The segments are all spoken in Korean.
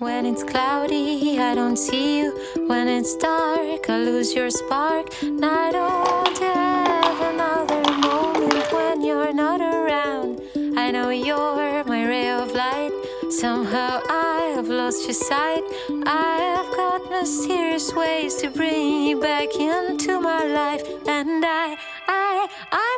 When it's cloudy, I don't see you. When it's dark, I lose your spark. And I don't have another moment when you're not around. I know you're my ray of light. Somehow I have lost your sight. I have got mysterious ways to bring you back into my life. And I, I, I'm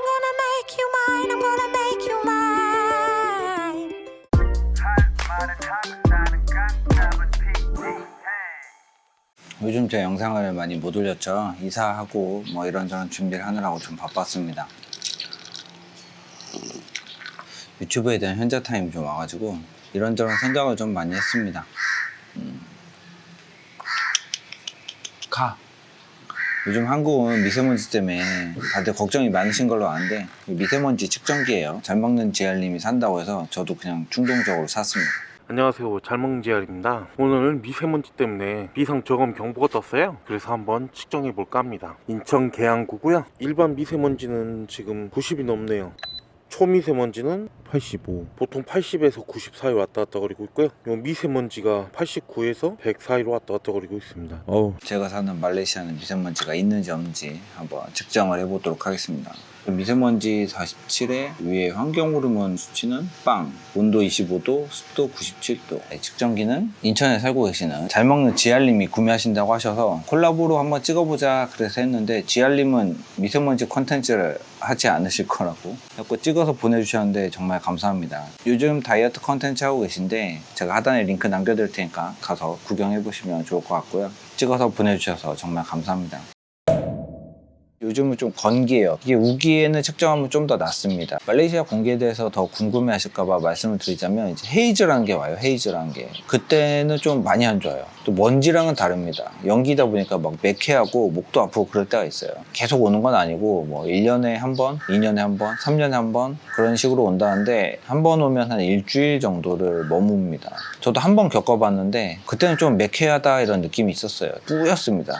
요즘 제 영상을 많이 못 올렸죠. 이사하고 뭐 이런저런 준비를 하느라고 좀 바빴습니다. 유튜브에 대한 현자 타임이 좀 와가지고 이런저런 생각을 좀 많이 했습니다. 음. 가. 요즘 한국은 미세먼지 때문에 다들 걱정이 많으신 걸로 아는데 미세먼지 측정기예요. 잘 먹는 지알님이 산다고 해서 저도 그냥 충동적으로 샀습니다. 안녕하세요. 잘먹지알입니다. 오늘 미세먼지 때문에 비상 저감 경보가 떴어요. 그래서 한번 측정해 볼까 합니다. 인천 계양구고요. 일반 미세먼지는 지금 90이 넘네요. 초미세먼지는 85 보통 80에서 90 사이 왔다 갔다 거리고 있고요. 요 미세먼지가 89에서 100 사이로 왔다 갔다 거리고 있습니다. 어우. 제가 사는 말레이시아는 미세먼지가 있는지 없는지 한번 측정을 해보도록 하겠습니다. 미세먼지 47에 위에 환경 호르몬 수치는 빵, 온도 25도, 습도 97도. 네, 측정기는 인천에 살고 계시는 잘 먹는 지알님이 구매하신다고 하셔서 콜라보로 한번 찍어보자 그래서 했는데 지알님은 미세먼지 컨텐츠를 하지 않으실 거라고 자꾸 찍어서 보내주셨는데 정말 감사합니다. 요즘 다이어트 컨텐츠 하고 계신데 제가 하단에 링크 남겨드릴 테니까 가서 구경해 보시면 좋을 것 같고요. 찍어서 보내주셔서 정말 감사합니다. 요즘은 좀 건기해요. 이게 우기에는 측정하면 좀 더 낫습니다. 말레이시아 공기에 대해서 더 궁금해 하실까봐 말씀을 드리자면 이제 헤이즈라는 게 와요. 헤이즈라는 게. 그때는 좀 많이 안 좋아요. 또 먼지랑은 다릅니다. 연기다 보니까 막 매캐하고 목도 아프고 그럴 때가 있어요. 계속 오는 건 아니고 뭐 1년에 한 번, 2년에 한 번, 3년에 한 번 그런 식으로 온다는데 한 번 오면 한 일주일 정도를 머뭅니다. 저도 한 번 겪어봤는데 그때는 좀 매캐하다 이런 느낌이 있었어요. 뿌였습니다.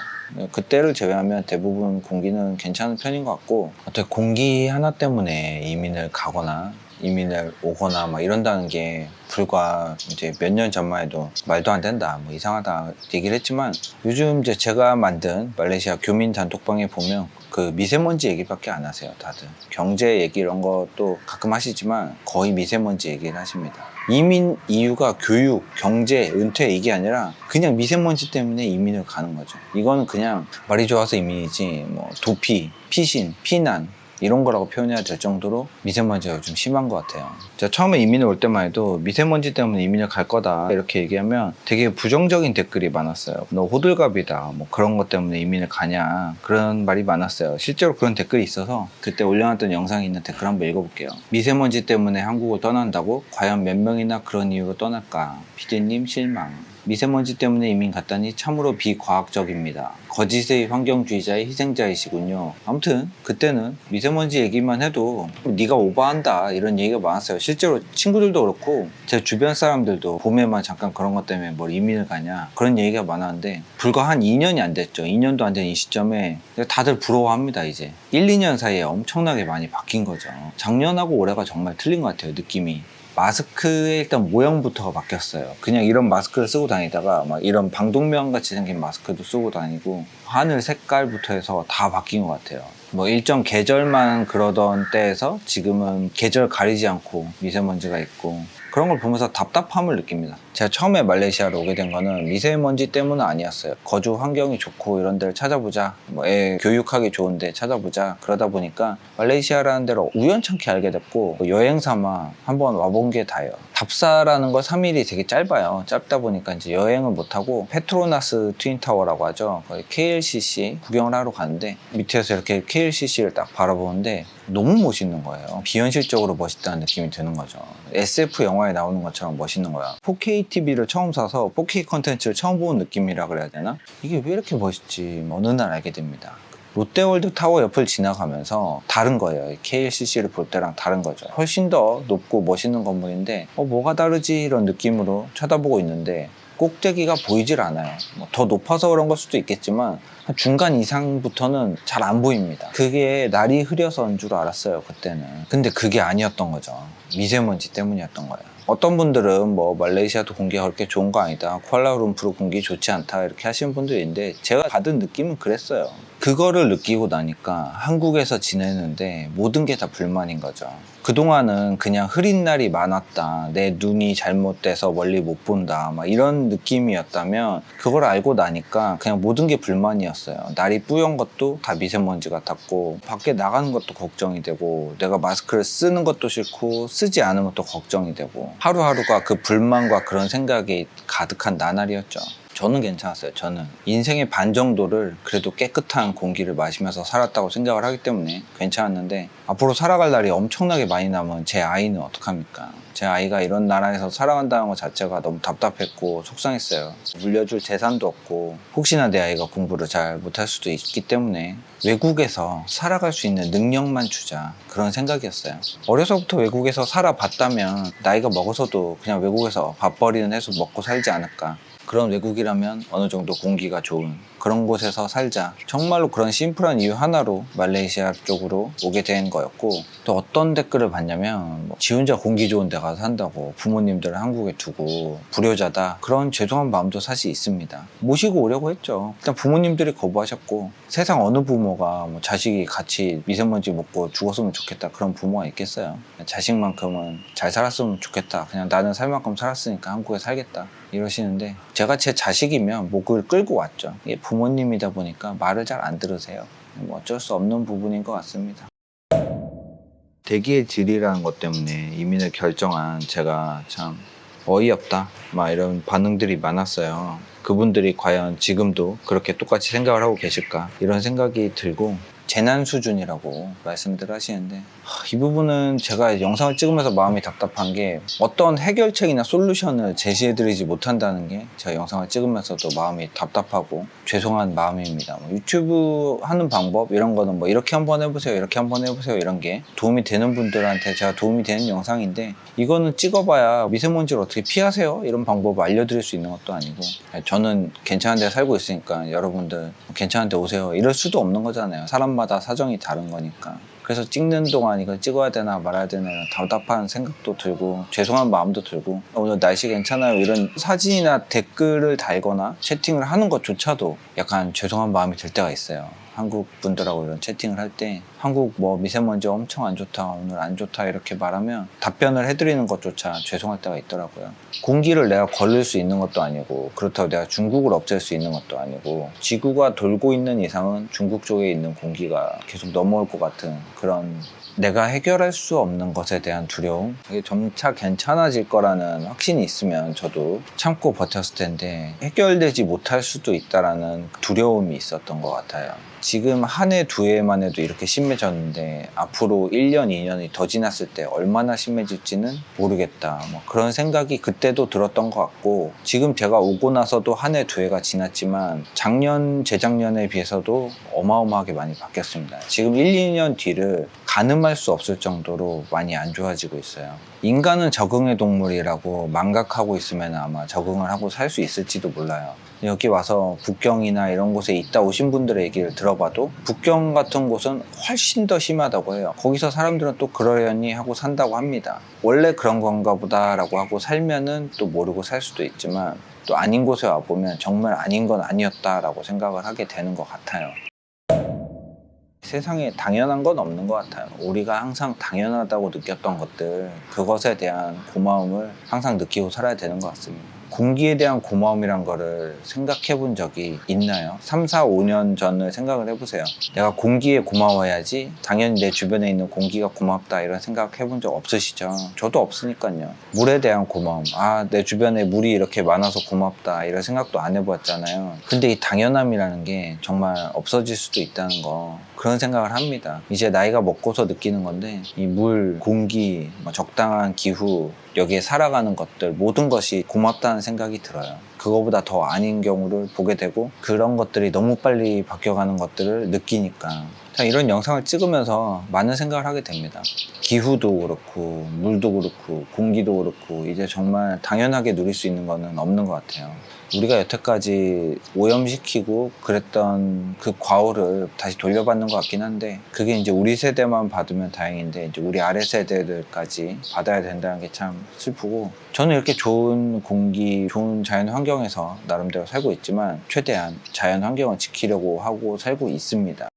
그때를 제외하면 대부분 공기는 괜찮은 편인 것 같고 어떻게 공기 하나 때문에 이민을 가거나 이민을 오거나 막 이런다는 게 불과 이제 몇 년 전만 해도 말도 안 된다 뭐 이상하다 얘기를 했지만 요즘 이제 제가 만든 말레이시아 교민 단톡방에 보면 그 미세먼지 얘기밖에 안 하세요 다들. 경제 얘기 이런 것도 가끔 하시지만 거의 미세먼지 얘기를 하십니다 이민 이유가 교육, 경제, 은퇴 이게 아니라 그냥 미세먼지 때문에 이민을 가는 거죠. 이거는 그냥 말이 좋아서 이민이지 뭐 도피, 피신, 피난 이런 거라고 표현해야 될 정도로 미세먼지가 요즘 심한 것 같아요. 제가 처음에 이민을 올 때만 해도 미세먼지 때문에 이민을 갈 거다 이렇게 얘기하면 되게 부정적인 댓글이 많았어요. 너 호들갑이다 뭐 그런 것 때문에 이민을 가냐 그런 말이 많았어요. 실제로 그런 댓글이 있어서 그때 올려놨던 영상이 있는 댓글 한번 읽어볼게요. 미세먼지 때문에 한국을 떠난다고 과연 몇 명이나 그런 이유로 떠날까? 피디님 실망. 미세먼지 때문에 이민 갔다니 참으로 비과학적입니다. 거짓의 환경주의자의 희생자이시군요. 아무튼 그때는 미세먼지 얘기만 해도 네가 오버한다 이런 얘기가 많았어요. 실제로 친구들도 그렇고 제 주변 사람들도 봄에만 잠깐 그런 것 때문에 뭘 이민을 가냐 그런 얘기가 많았는데 불과 한 2년이 안 됐죠. 2년도 안 된 이 시점에 다들 부러워합니다 이제. 1, 2년 사이에 엄청나게 많이 바뀐 거죠. 작년하고 올해가 정말 틀린 것 같아요 느낌이. 마스크의 일단 모양부터가 바뀌었어요. 그냥 이런 마스크를 쓰고 다니다가 막 이런 방독면 같이 생긴 마스크도 쓰고 다니고 하늘 색깔부터 해서 다 바뀐 것 같아요. 뭐 일정 계절만 그러던 때에서 지금은 계절 가리지 않고 미세먼지가 있고 그런 걸 보면서 답답함을 느낍니다. 제가 처음에 말레이시아로 오게 된 거는 미세먼지 때문은 아니었어요. 거주 환경이 좋고 이런 데를 찾아보자. 뭐 애 교육하기 좋은데 찾아보자. 그러다 보니까 말레이시아라는 데를 우연찮게 알게 됐고 뭐 여행 삼아 한번 와본 게 다예요. 답사라는 거 3일이 되게 짧아요. 짧다 보니까 이제 여행을 못 하고 페트로나스 트윈타워라고 하죠. KLCC 구경을 하러 가는데 밑에서 이렇게 KLCC 를 딱 바라보는데 너무 멋있는 거예요. 비현실적으로 멋있다는 느낌이 드는 거죠. SF 영화에 나오는 것처럼 멋있는 거야. 4K TV를 처음 사서 4K 컨텐츠를 처음 보는 느낌이라 그래야 되나? 이게 왜 이렇게 멋있지? 뭐 어느 날 알게 됩니다. 롯데월드 타워 옆을 지나가면서 다른 거예요. KLCC를 볼 때랑 다른 거죠. 훨씬 더 높고 멋있는 건물인데 어, 뭐가 다르지? 이런 느낌으로 쳐다보고 있는데 꼭대기가 보이질 않아요. 뭐 더 높아서 그런 걸 수도 있겠지만 한 중간 이상부터는 잘 안 보입니다. 그게 날이 흐려서인 줄 알았어요, 그때는. 근데 그게 아니었던 거죠. 미세먼지 때문이었던 거예요. 어떤 분들은 뭐 말레이시아도 공기가 그렇게 좋은 거 아니다. 쿠알라룸푸르 공기 좋지 않다. 이렇게 하시는 분들이 있는데 제가 받은 느낌은 그랬어요. 그거를 느끼고 나니까 한국에서 지내는데 모든 게 다 불만인 거죠. 그동안은 그냥 흐린 날이 많았다. 내 눈이 잘못돼서 멀리 못 본다. 막 이런 느낌이었다면 그걸 알고 나니까 그냥 모든 게 불만이었어요. 날이 뿌연 것도 다 미세먼지 같았고 밖에 나가는 것도 걱정이 되고 내가 마스크를 쓰는 것도 싫고 쓰지 않은 것도 걱정이 되고 하루하루가 그 불만과 그런 생각이 가득한 나날이었죠. 저는 괜찮았어요. 저는 인생의 반 정도를 그래도 깨끗한 공기를 마시면서 살았다고 생각을 하기 때문에 괜찮았는데 앞으로 살아갈 날이 엄청나게 많이 남은 제 아이는 어떡합니까? 제 아이가 이런 나라에서 살아간다는 것 자체가 너무 답답했고 속상했어요. 물려줄 재산도 없고 혹시나 내 아이가 공부를 잘 못할 수도 있기 때문에 외국에서 살아갈 수 있는 능력만 주자 그런 생각이었어요. 어려서부터 외국에서 살아봤다면 나이가 먹어서도 그냥 외국에서 밥벌이는 해서 먹고 살지 않을까. 그런 외국이라면 어느 정도 공기가 좋은 그런 곳에서 살자. 정말로 그런 심플한 이유 하나로 말레이시아 쪽으로 오게 된 거였고 또 어떤 댓글을 봤냐면 뭐, 지 혼자 공기 좋은 데 가서 산다고 부모님들을 한국에 두고 불효자다. 그런 죄송한 마음도 사실 있습니다. 모시고 오려고 했죠. 일단 부모님들이 거부하셨고 세상 어느 부모가 뭐 자식이 같이 미세먼지 먹고 죽었으면 좋겠다 그런 부모가 있겠어요. 자식만큼은 잘 살았으면 좋겠다. 그냥 나는 살 만큼 살았으니까 한국에 살겠다. 이러시는데 제가 제 자식이면 목을 끌고 왔죠. 부모님이다 보니까 말을 잘 안 들으세요. 뭐 어쩔 수 없는 부분인 것 같습니다. 대기의 질이라는 것 때문에 이민을 결정한 제가 참 어이없다. 막 이런 반응들이 많았어요. 그분들이 과연 지금도 그렇게 똑같이 생각을 하고 계실까? 이런 생각이 들고 재난 수준이라고 말씀들 하시는데 하, 이 부분은 제가 영상을 찍으면서 마음이 답답한 게 어떤 해결책이나 솔루션을 제시해드리지 못한다는 게 제가 영상을 찍으면서도 마음이 답답하고 죄송한 마음입니다. 뭐 유튜브 하는 방법 이런 거는 뭐 이렇게 한번 해보세요, 이렇게 한번 해보세요 이런 게 도움이 되는 분들한테 제가 도움이 되는 영상인데 이거는 찍어봐야 미세먼지를 어떻게 피하세요 이런 방법을 알려드릴 수 있는 것도 아니고 저는 괜찮은 데 살고 있으니까 여러분들 괜찮은 데 오세요 이럴 수도 없는 거잖아요. 사람 마다 사정이 다른 거니까. 그래서 찍는 동안 이걸 찍어야 되나 말아야 되나 답답한 생각도 들고 죄송한 마음도 들고 오늘 날씨 괜찮아요 이런 사진이나 댓글을 달거나 채팅을 하는 것조차도 약간 죄송한 마음이 들 때가 있어요. 한국 분들하고 이런 채팅을 할 때 한국 뭐 미세먼지 엄청 안 좋다 오늘 안 좋다 이렇게 말하면 답변을 해드리는 것조차 죄송할 때가 있더라고요. 공기를 내가 걸릴 수 있는 것도 아니고 그렇다고 내가 중국을 없앨 수 있는 것도 아니고 지구가 돌고 있는 이상은 중국 쪽에 있는 공기가 계속 넘어올 것 같은 그런 내가 해결할 수 없는 것에 대한 두려움 이게 점차 괜찮아질 거라는 확신이 있으면 저도 참고 버텼을 텐데 해결되지 못할 수도 있다라는 두려움이 있었던 것 같아요. 지금 한 해 두 해만 해도 이렇게 심해졌는데 앞으로 1년, 2년이 더 지났을 때 얼마나 심해질지는 모르겠다. 뭐 그런 생각이 그때도 들었던 것 같고 지금 제가 오고 나서도 한 해 두 해가 지났지만 작년, 재작년에 비해서도 어마어마하게 많이 바뀌었습니다. 지금 1, 2년 뒤를 가늠할 수 없을 정도로 많이 안 좋아지고 있어요. 인간은 적응의 동물이라고 망각하고 있으면 아마 적응을 하고 살 수 있을지도 몰라요. 여기 와서 북경이나 이런 곳에 있다 오신 분들의 얘기를 들어봐도 북경 같은 곳은 훨씬 더 심하다고 해요. 거기서 사람들은 또 그러려니 하고 산다고 합니다. 원래 그런 건가 보다라고 하고 살면은 또 모르고 살 수도 있지만 또 아닌 곳에 와보면 정말 아닌 건 아니었다라고 생각을 하게 되는 것 같아요. 세상에 당연한 건 없는 것 같아요. 우리가 항상 당연하다고 느꼈던 것들, 그것에 대한 고마움을 항상 느끼고 살아야 되는 것 같습니다. 공기에 대한 고마움이란 거를 생각해 본 적이 있나요? 3, 4, 5년 전을 생각을 해보세요. 내가 공기에 고마워야지 당연히 내 주변에 있는 공기가 고맙다 이런 생각 해본 적 없으시죠? 저도 없으니까요. 물에 대한 고마움. 아, 내 주변에 물이 이렇게 많아서 고맙다 이런 생각도 안 해봤잖아요. 근데 이 당연함이라는 게 정말 없어질 수도 있다는 거 그런 생각을 합니다. 이제 나이가 먹고서 느끼는 건데 이 물, 공기, 뭐 적당한 기후 여기에 살아가는 것들 모든 것이 고맙다는 생각이 들어요. 그거보다 더 아닌 경우를 보게 되고 그런 것들이 너무 빨리 바뀌어가는 것들을 느끼니까 이런 영상을 찍으면서 많은 생각을 하게 됩니다. 기후도 그렇고 물도 그렇고 공기도 그렇고 이제 정말 당연하게 누릴 수 있는 거는 없는 것 같아요. 우리가 여태까지 오염시키고 그랬던 그 과오를 다시 돌려받는 것 같긴 한데 그게 이제 우리 세대만 받으면 다행인데 이제 우리 아래 세대들까지 받아야 된다는 게 참 슬프고 저는 이렇게 좋은 공기, 좋은 자연 환경 에서 나름대로 살고 있지만 최대한 자연 환경을 지키려고 하고 살고 있습니다.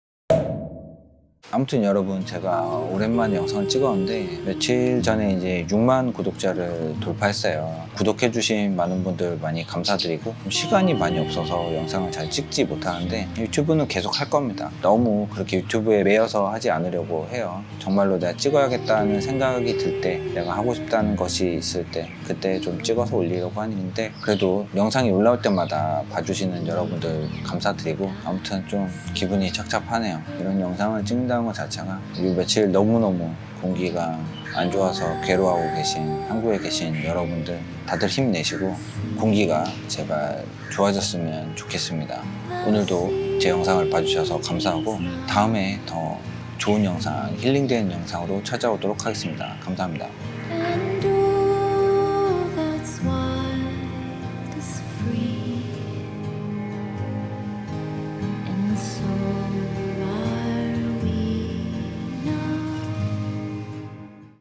아무튼 여러분 제가 오랜만에 영상을 찍었는데 며칠 전에 이제 6만 구독자를 돌파했어요. 구독해주신 많은 분들 많이 감사드리고 좀 시간이 많이 없어서 영상을 잘 찍지 못하는데 유튜브는 계속 할 겁니다. 너무 그렇게 유튜브에 매여서 하지 않으려고 해요. 정말로 내가 찍어야겠다는 생각이 들 때 내가 하고 싶다는 것이 있을 때 그때 좀 찍어서 올리려고 하는 일인데 그래도 영상이 올라올 때마다 봐주시는 여러분들 감사드리고 아무튼 좀 기분이 착잡하네요. 이런 영상을 찍는다 는 것 자체가 이 며칠 너무너무 공기가 안 좋아서 괴로워하고 계신 한국에 계신 여러분들 다들 힘내시고 공기가 제발 좋아졌으면 좋겠습니다 오늘도 제 영상을 봐주셔서 감사하고 다음에 더 좋은 영상, 힐링되는 영상으로 찾아오도록 하겠습니다. 감사합니다.